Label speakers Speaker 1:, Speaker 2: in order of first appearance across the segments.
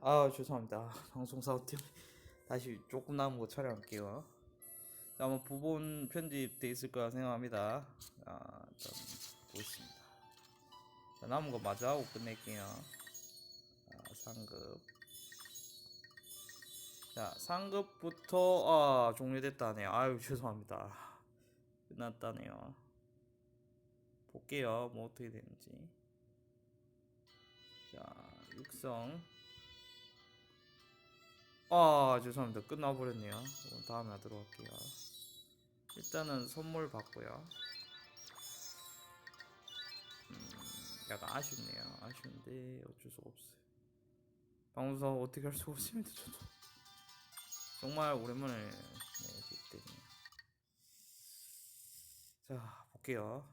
Speaker 1: 아 죄송합니다. 방송 사고 때문에 다시 조금 남은 거 촬영할게요. 자, 아마 부분 편집돼 있을 거라 생각합니다. 아 일단 보겠습니다. 자, 남은 거 마저 하고 끝낼게요. 아, 상급. 자 상급부터 아 종료됐다네요. 아유 죄송합니다. 끝났다네요. 볼게요. 뭐 어떻게 되는지. 자 육성 아 죄송합니다. 끝나버렸네요. 그럼 다음에 하도록 할게요. 일단은 선물 받고요. 음, 약간 아쉽네요. 아쉬운데 어쩔 수가 없어요. 방송 어떻게 할 수가 없습니다 저도. 정말 오랜만에 네, 보기 때문에 자 볼게요.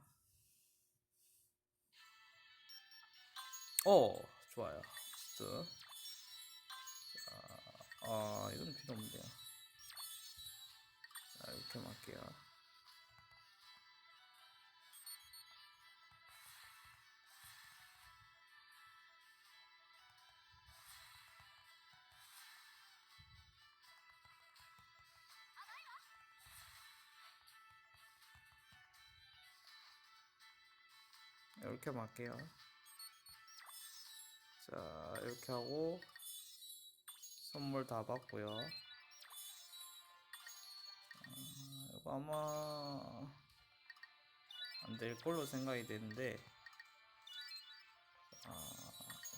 Speaker 1: 어 좋아요. 스 아, 아 이건 필요 없네요. 자 이렇게 할게요. 이렇게 할게요. 자 이렇게 하고 선물 다 받고요 아, 이거 아마 안 될 걸로 생각이 되는데 아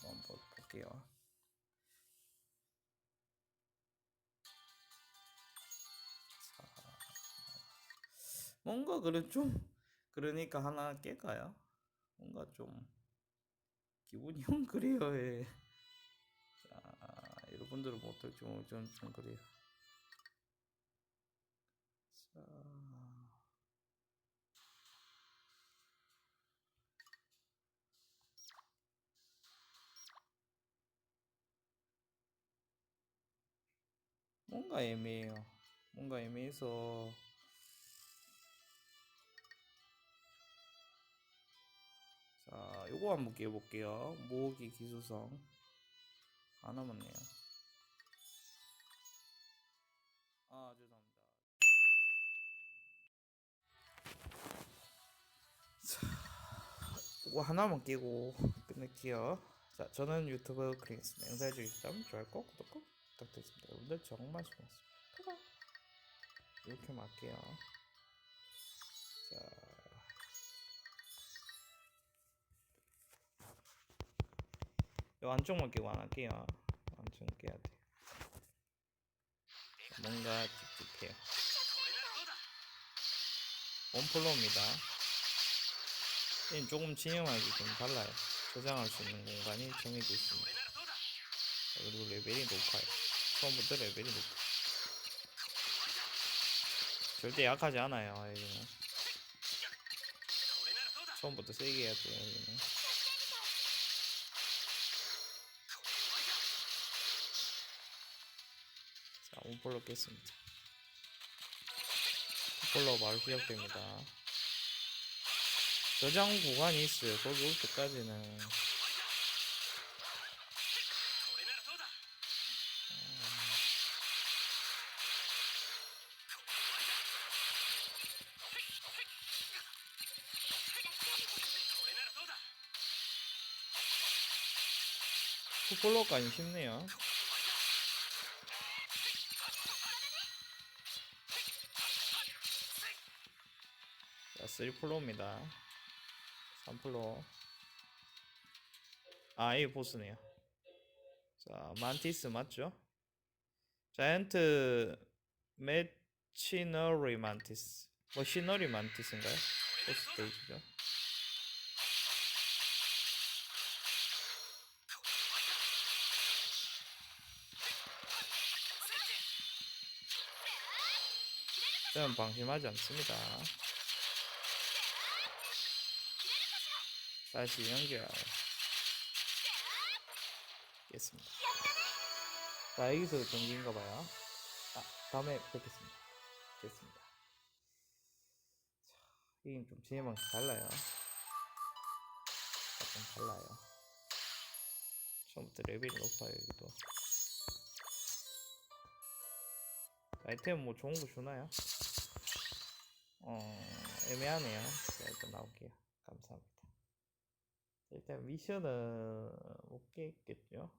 Speaker 1: 한번 볼게요 자, 뭔가 그래 좀 그러니까 하나 깰까요? 뭔가 좀 기분이 형 그래요 예. 자 여러분들은 뭐 어떨지 좀, 좀 그래요 자 뭔가 애매해요 뭔가 애매해서 자, 요거 한번 깨볼게요. 모으기 기수성. 안 남았네요. 요거 하나만 깨고 끝낼게요. 자, 저는 유튜브 크리스입니다. 영상해 주시면 좋아요, 꼭 구독 꼭 부탁드리겠습니다. 여러분들 정말 수고하셨습니다. 이렇게 할게요. 자. 요 안쪽만 끼고 안 할게요. 안쪽 깨야 돼. 뭔가 찝찝해요. 원플로우입니다. 얘는 조금 진영하기 좀 달라요. 저장할 수 있는 공간이 정해져 있습니다. 자, 그리고 레벨이 높아요. 처음부터 레벨이 높아요. 절대 약하지 않아요. 여기는. 처음부터 세게 해야 돼요. 여기는. 자, 온폴로 깼습니다. 폴로 바로 시작됩니다. 저장 구간이 있어요. 거기 올 때까지는 폴로까지 쉽네요. 자, 3플로입니다. 3플로. 아, 이게 보스네요. 자, 만티스 맞죠? 자이언트 매치너리 만티스. 뭐 시너리 만티스인가요? 보스 스테이지죠. 저는 방심하지 않습니다. 다시 연결하겠습니다. 자, 여기서 전기인가 봐요. 아, 다음에 뵙겠습니다. 됐습니다. 자, 이게 좀 진행 방식 달라요. 아, 좀 달라요. 처음부터 레벨이 높아요, 여기도. 아이템 뭐 좋은 거 주나요? 어, 애매하네요. 일단 나오 일단 미션은 못 깨겠죠?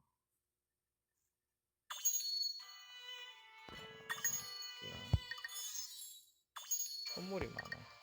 Speaker 1: 선물이 많아.